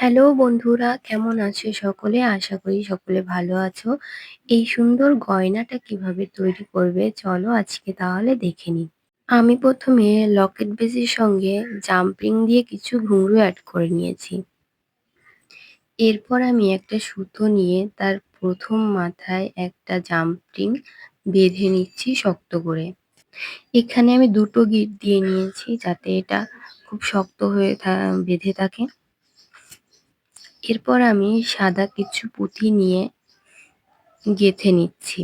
Hello বন্ধুরা, কেমন আছো সকলে? আশা করি সকলে ভালো আছো। এই সুন্দর গয়নাটা কীভাবে তৈরি করবে চলো আজকে তাহলে দেখে নিই। আমি প্রথমে লকেট বেসের সঙ্গে জাম্পিং দিয়ে কিছু ঘুঙরু অ্যাড করে নিয়েছি। এরপর আমি একটা সুতো নিয়ে তার প্রথম মাথায় একটা জাম্পিং বেঁধে নিচ্ছি শক্ত করে। এখানে আমি দুটো গিট দিয়ে নিয়েছি যাতে এটা খুব শক্ত হয়ে বেঁধে থাকে। এরপর আমি সাদা কিছু পুঁতি নিয়ে গেঁথে নিচ্ছি।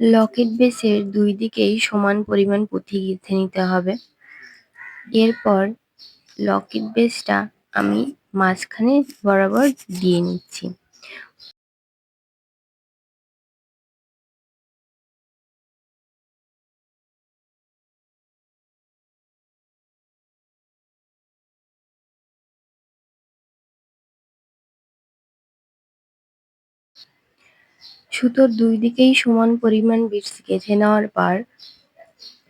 লকেট বেসের দুই দিকেই সমান পরিমাণ পুঁতি গেঁথে নিতে হবে। এরপর লকেট বেসটা আমি মাঝখানে বরাবর দিয়ে নিচ্ছি। সুতোর দুই দিকেই সমান পরিমাণ বিটস গেঁথে নেওয়ার পর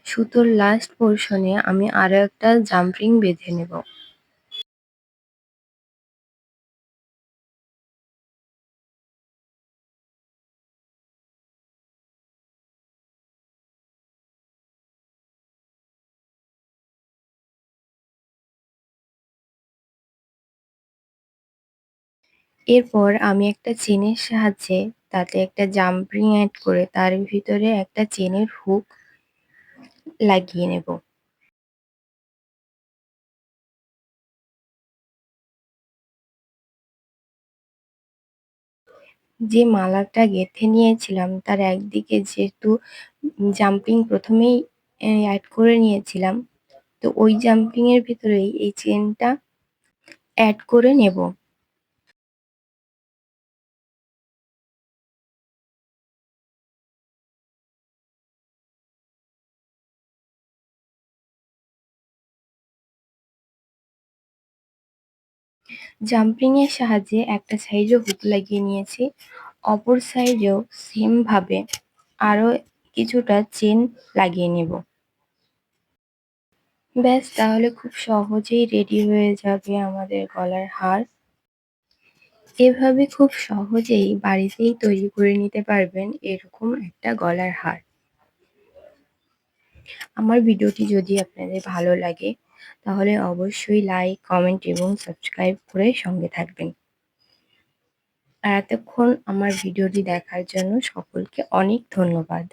সুতোর লাস্ট পোর্শনে আমি আরও একটা জাম্পিং বেঁধে নেব। এরপর আমি একটা চেনের সাহায্যে তাতে একটা জাম্পিং অ্যাড করে তার ভিতরে একটা চেনের হুক লাগিয়ে নেব। যে মালাটা গেঁথে নিয়েছিলাম, তার একদিকে যেহেতু জাম্পিং প্রথমেই অ্যাড করে নিয়েছিলাম, তো ওই জাম্পিংয়ের ভিতরেই এই চেনটা অ্যাড করে নেব। জাম্পিং এর সাহায্যে একটা সাইডে হুক লাগিয়ে নিয়েছি। অপর সাইডেও সেম ভাবে আরও কিছুটা চেন লাগিয়ে নেব। ব্যাস, তাহলে খুব সহজেই রেডি হয়ে যাবে আমাদের গলার হার। এভাবে খুব সহজেই বাড়িতেই তৈরি করে নিতে পারবেন এরকম একটা গলার হার। আমার ভিডিওটি যদি আপনাদের ভালো লাগে তাহলে অবশ্যই লাইক কমেন্ট এবং সাবস্ক্রাইব করে সঙ্গে থাকবেন। আর এতক্ষণ আমার ভিডিওটি দেখার জন্য সকলকে অনেক ধন্যবাদ।